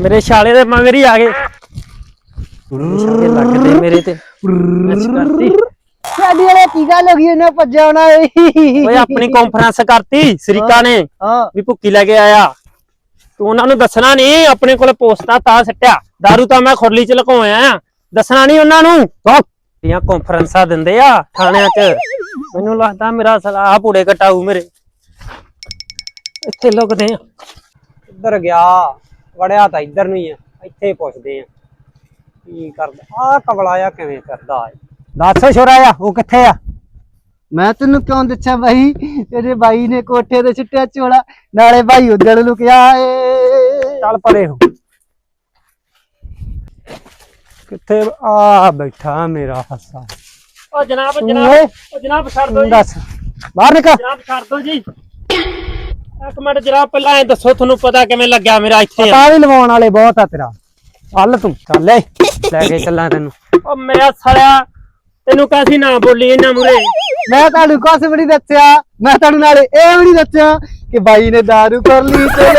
ਮੇਰੇ ਛਾਲੇ ਦੇ ਮਗਰ ਹੀ ਆ ਗਏ। ਛਾਲੇ ਲੱਗਦੇ ਮੇਰੇ ਤੇ। ਅੱਛ ਕਰਤੀ ਸਾਡੀ ਵਾਲੇ ਕੀ ਗੱਲ ਹੋ ਗਈ ਉਹਨੇ ਭੱਜਿਆ ਹੋਣਾ ਏ। ਓਏ ਆਪਣੀ ਕਾਨਫਰੰਸ ਕਰਤੀ ਸਰੀਕਾ ਨੇ ਹਾਂ। ਵੀ ਭੁੱਕੀ ਲੈ ਕੇ ਆਇਆ। ਤੂੰ ਉਹਨਾਂ ਨੂੰ ਦੱਸਣਾ ਨਹੀਂ ਆਪਣੇ ਕੋਲ ਪੋਸਟਾ ਤਾਂ ਸੱਟਿਆ। दारू ਤਾਂ ਮੈਂ ਖੁਰਲੀ ਚ ਲੁਕਾਇਆ ਆ। ਦੱਸਣਾ ਨਹੀਂ ਉਹਨਾਂ ਨੂੰ। ਦੀਆਂ ਕਾਨਫਰੰਸਾਂ ਦਿੰਦੇ ਆ ਥਾਣਿਆਂ 'ਚ। ਮੈਨੂੰ ਲੱਗਦਾ ਮੇਰਾ ਸਲਾਹ ਪੂੜੇ ਕਟਾਊ ਮੇਰੇ। ਇੱਥੇ ਲੁਕਦੇ ਆ। ਇੱਧਰ ਗਿਆ? ਵੜਿਆ ਤਾਂ ਇੱਧਰ ਨੂੰ ਹੀ ਆ ਇੱਥੇ ਪੁੱਛਦੇ ਆ ਕੀ ਕਰਦਾ ਆ ਕਬਲਾ ਆ ਕਿਵੇਂ ਕਰਦਾ ਦੱਸ ਛੋਰਾ ਆ ਉਹ ਕਿੱਥੇ ਆ? ਮੈਂ ਤੈਨੂੰ ਕਿਉਂ ਦੱਸਿਆ ਬਾਈ? ਤੇਰੇ ਬਾਈ ਨੇ ਕੋਠੇ ਤੇ ਛਿੱਟਿਆ ਝੋਲਾ ਨਾਲੇ ਬਾਈ ਉਧਰ ਲੁਕਿਆ ਏ। ਚੱਲ ਪਰੇ ਹੋ। ਕਿੱਥੇ ਆ ਬੈਠਾ ਮੇਰਾ ਹੱਸਾ। ਓ ਜਨਾਬ ਜਨਾਬ ਓ ਜਨਾਬ ਛੱਡ ਦਿਓ ਜੀ। ਦੱਸ। ਬਾਹਰ ਨਿਕਲ। ਜਨਾਬ ਛੱਡ ਦਿਓ ਜੀ। ਇੱਕ ਮਿੰਟ ਜਨਾਬ ਪਹਿਲਾਂ ਐ ਦੱਸੋ ਤੁਹਾਨੂੰ ਪਤਾ ਕਿਵੇਂ ਲੱਗਿਆ ਮੇਰਾ ਇੱਥੇ? ਪਤਾ ਵੀ ਲਵਾਉਣ ਵਾਲੇ ਬਹੁਤ ਆ ਤੇਰਾ। ਚੱਲ ਤੂੰ ਚੱਲ ਲੈ ਕੇ ਚੱਲਾਂ ਤੈਨੂੰ। ਓ ਮੇਰਾ ਸਾਲਿਆ ਤੈਨੂੰ ਕਾਸੀ ਨਾ ਬੋਲੀ ਇਹਨਾਂ ਮੂਰੇ ਮੈਂ ਤੁਹਾਨੂੰ ਕੁਛ ਵੀ ਨਹੀਂ ਦੱਸਿਆ ਮੈਂ ਤੁਹਾਨੂੰ ਨਾਲੇ ਇਹ ਵੀ ਨਹੀਂ ਦੱਸਿਆ ਕਿ ਬਾਈ ਨੇ ਦਾਰੂ ਕਰ ਲਈ ਤੇ